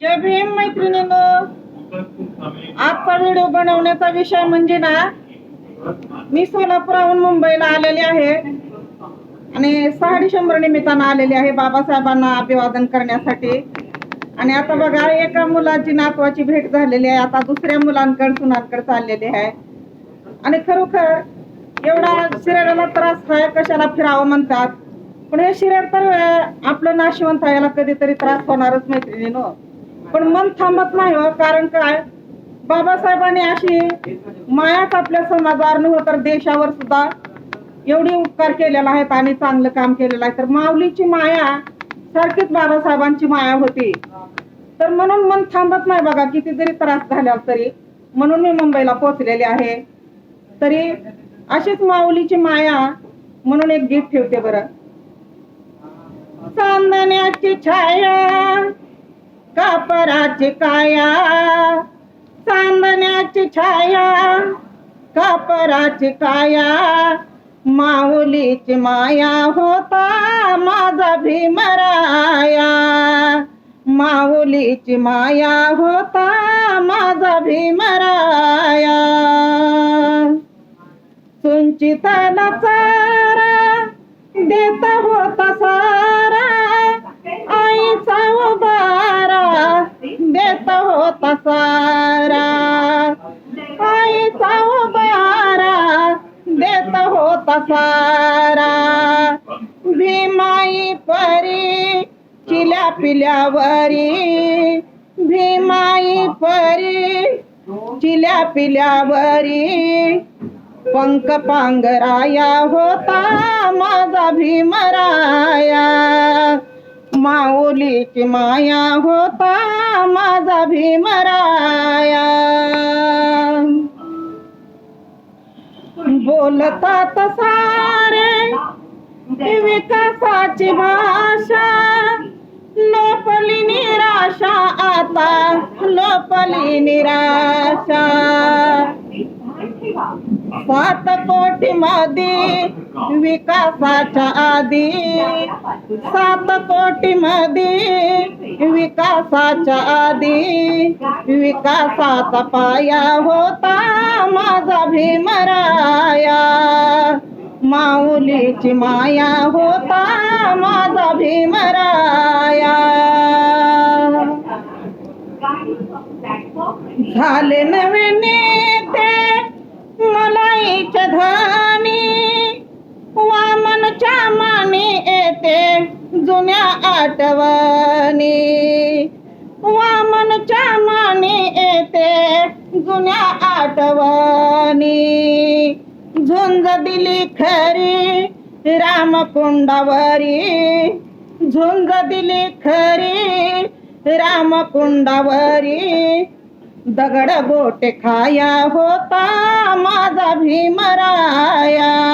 जय भीम मैत्रिणींनो. आजचा व्हिडिओ बनवण्याचा विषय म्हणजे ना मी सोलापुराहून मुंबईला आलेले आहे. आणि सहा डिसेंबर निमित्तानं आलेले आहे बाबासाहेबांना अभिवादन करण्यासाठी. आणि आता बघा एका मुलाची नातवाची भेट झालेली आहे. आता दुसऱ्या मुलांकडे सुनांकडे चाललेली आहे. आणि खरोखर एवढा शरीराला त्रास आहे कशाला फिरावं म्हणतात? पण हे शरीर तर आपलं नाशिवंत याला कधीतरी त्रास होणारच मैत्रिणीनो. पण मन थांबत नाही हो कारण काय? बाबासाहेबांनी अशी मायाच आपल्या समाजावर नव्हतं हो तर देशावर सुद्धा एवढी उपकार केलेला आहेत आणि चांगलं काम केलेलं आहे. तर माऊलीची माया सारखीच बाबासाहेबांची माया होती. तर म्हणून मन थांबत नाही बघा किती जरी त्रास झाला तरी. म्हणून मी मुंबईला पोहोचलेले आहे. तरी अशीच माऊलीची माया म्हणून एक गीत ठेवते बरं. चांदण्याची छाया कापराची काया? चांदण्याची छाया कापराची काया? माऊलीची माया होता माझा भीमराया माऊलीची माया होता माझा भीमराया सुंचिताला चारा देता होता सारा. आईचा उबारा पसारा। आईचा उबारा देता होता सारा। भीमाई परी चिल्या पिल्यावरी। भीमाई परी चिल्या पिल्यावरी। पंक पांगराया होता माझा भीमराया। माऊलीची माया होता माझा भीमराया बोलतात सारे विकासाची भाषा. लोपली निराशा आता लोपली निराशा. सात कोटी मध्ये विकासाच्या आधी सात कोटी मध्ये विकासाच्या आधी विकासाचा पाया होता माझा भीमराया माऊलीची माया होता माझा भीमराया झाले नवे नेते मलाईच्या धानी जुन्या आठवणी. वामनच्या माने येते जुन्या आठवणी. झुंज दिली खरी रामकुंडावरी. झुंज दिली खरी रामकुंडावरी. दगड बोटे खाया होता माझा भीमराया